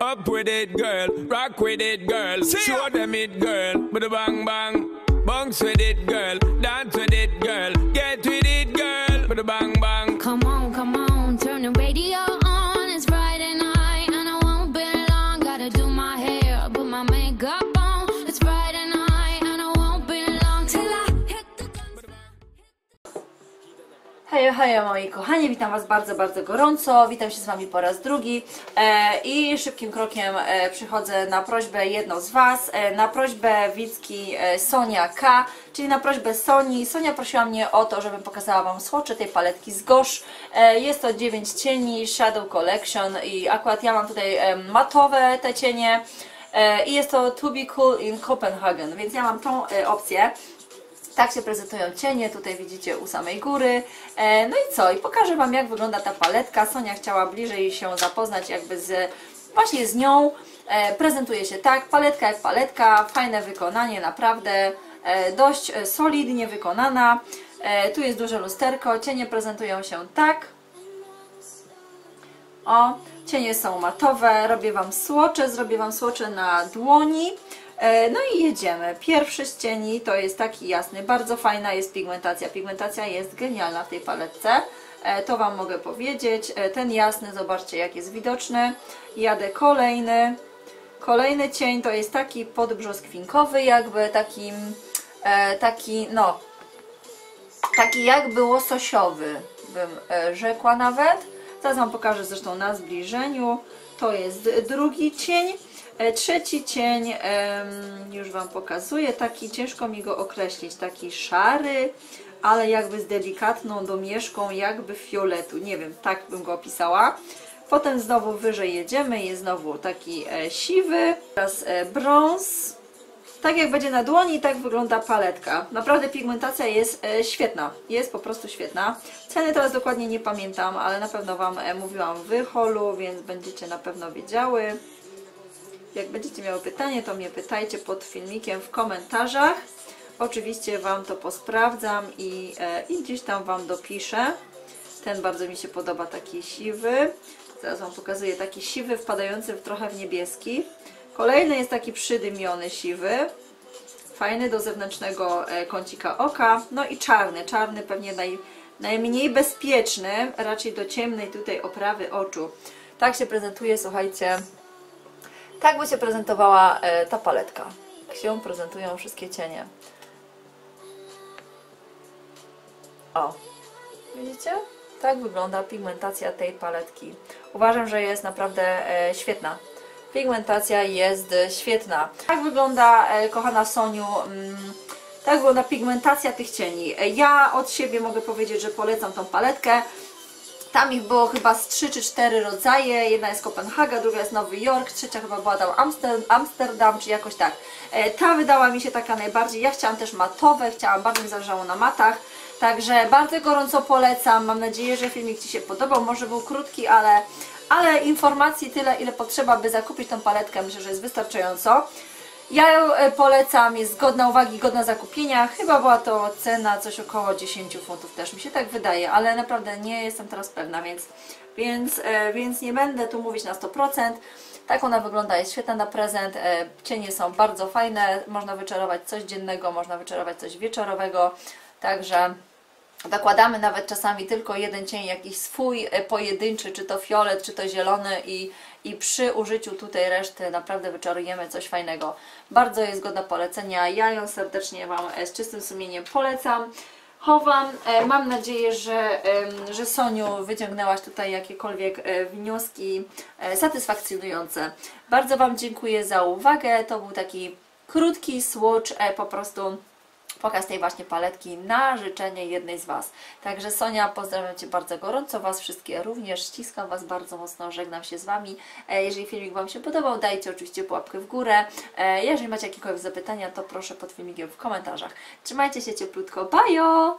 Up with it, girl. Rock with it, girl. Show them it, girl. With a bang bang. Bounce with it, girl. Dance with it, girl. Hej, moi kochani, witam Was bardzo, bardzo gorąco. Witam się z Wami po raz drugi e, i szybkim krokiem e, przychodzę na prośbę jedną z Was, e, na prośbę Wicki e, Sonia K, czyli na prośbę Soni. Sonia prosiła mnie o to, żebym pokazała Wam słocze tej paletki z Gosh. E, jest to 9 cieni Shadow Collection i akurat ja mam tutaj matowe te cienie i jest to To Be Cool in Copenhagen, więc ja mam tą opcję. Tak się prezentują cienie, tutaj widzicie u samej góry. E, no i co? I pokażę Wam jak wygląda ta paletka. Sonia chciała bliżej się zapoznać jakby z właśnie z nią. E, prezentuje się tak, paletka jak paletka, fajne wykonanie, naprawdę e, dość solidnie wykonana. Tu jest duże lusterko, cienie prezentują się tak. O, cienie są matowe, robię Wam słocze, zrobię Wam słocze na dłoni. E, No i jedziemy. Pierwszy z cieni to jest taki jasny, bardzo fajna jest pigmentacja. Pigmentacja jest genialna w tej paletce. E, To Wam mogę powiedzieć. E, Ten jasny, zobaczcie jak jest widoczny. Jadę kolejny. Kolejny cień to jest taki podbrzoskwinkowy, jakby takim, e, taki, no, taki jakby łososiowy, bym rzekła nawet. Zaraz Wam pokażę zresztą na zbliżeniu. To jest drugi cień. E, Trzeci cień już Wam pokazuję, taki ciężko mi go określić, taki szary, ale jakby z delikatną domieszką jakby fioletu, nie wiem, tak bym go opisała. Potem znowu wyżej jedziemy, jest znowu taki e, siwy, teraz e, brąz, tak jak będzie na dłoni, tak wygląda paletka. Naprawdę pigmentacja jest e, świetna. Jest po prostu świetna. Ceny teraz dokładnie nie pamiętam, ale na pewno Wam e, mówiłam w holu, więc będziecie na pewno wiedziały. Jak będziecie miały pytanie, to mnie pytajcie pod filmikiem w komentarzach. Oczywiście Wam to posprawdzam i, e, i gdzieś tam Wam dopiszę. Ten bardzo mi się podoba, taki siwy. Zaraz Wam pokazuję, taki siwy wpadający w trochę w niebieski. Kolejny jest taki przydymiony siwy. Fajny do zewnętrznego e, kącika oka. No i czarny. Czarny pewnie naj, najmniej bezpieczny, raczej do ciemnej tutaj oprawy oczu. Tak się prezentuje, słuchajcie, tak by się prezentowała e, ta paletka. Tak się prezentują wszystkie cienie. O, widzicie? Tak wygląda pigmentacja tej paletki. Uważam, że jest naprawdę e, świetna. Pigmentacja jest świetna. Tak wygląda, e, kochana Soniu, mm, tak wygląda pigmentacja tych cieni. E, Ja od siebie mogę powiedzieć, że polecam tą paletkę. Tam ich było chyba z 3 czy 4 rodzaje. Jedna jest Kopenhaga, druga jest Nowy Jork, trzecia chyba była tam Amster, Amsterdam, czy jakoś tak. E, Ta wydała mi się taka najbardziej. Ja chciałam też matowe, chciałam, bardzo mi zależało na matach. Także bardzo gorąco polecam. Mam nadzieję, że filmik Ci się podobał. Może był krótki, ale, ale informacji tyle, ile potrzeba, by zakupić tą paletkę. Myślę, że jest wystarczająco. Ja ją e, polecam, jest godna uwagi, godna zakupienia. Chyba była to cena coś około 10 funtów też mi się tak wydaje, ale naprawdę nie jestem teraz pewna, więc, więc, e, więc nie będę tu mówić na 100%. Tak ona wygląda, jest świetna na prezent. E, Cienie są bardzo fajne, można wyczarować coś dziennego, można wyczarować coś wieczorowego. Także Dokładamy nawet czasami tylko jeden cień, jakiś swój e, pojedynczy, czy to fiolet, czy to zielony i, i przy użyciu tutaj reszty naprawdę wyczarujemy coś fajnego. Bardzo jest godna polecenia, ja ją serdecznie Wam e, z czystym sumieniem polecam. Chowam. E, Mam nadzieję, że, że Soniu wyciągnęłaś tutaj jakiekolwiek wnioski satysfakcjonujące. Bardzo Wam dziękuję za uwagę. To był taki krótki e, po prostu pokaz tej właśnie paletki na życzenie jednej z Was. Także Sonia, pozdrawiam Cię bardzo gorąco, Was wszystkie również, ściskam Was bardzo mocno, żegnam się z Wami. E, Jeżeli filmik Wam się podobał, dajcie oczywiście pułapkę w górę. E, Jeżeli macie jakiekolwiek zapytania, to proszę pod filmikiem w komentarzach. Trzymajcie się cieplutko, bajo!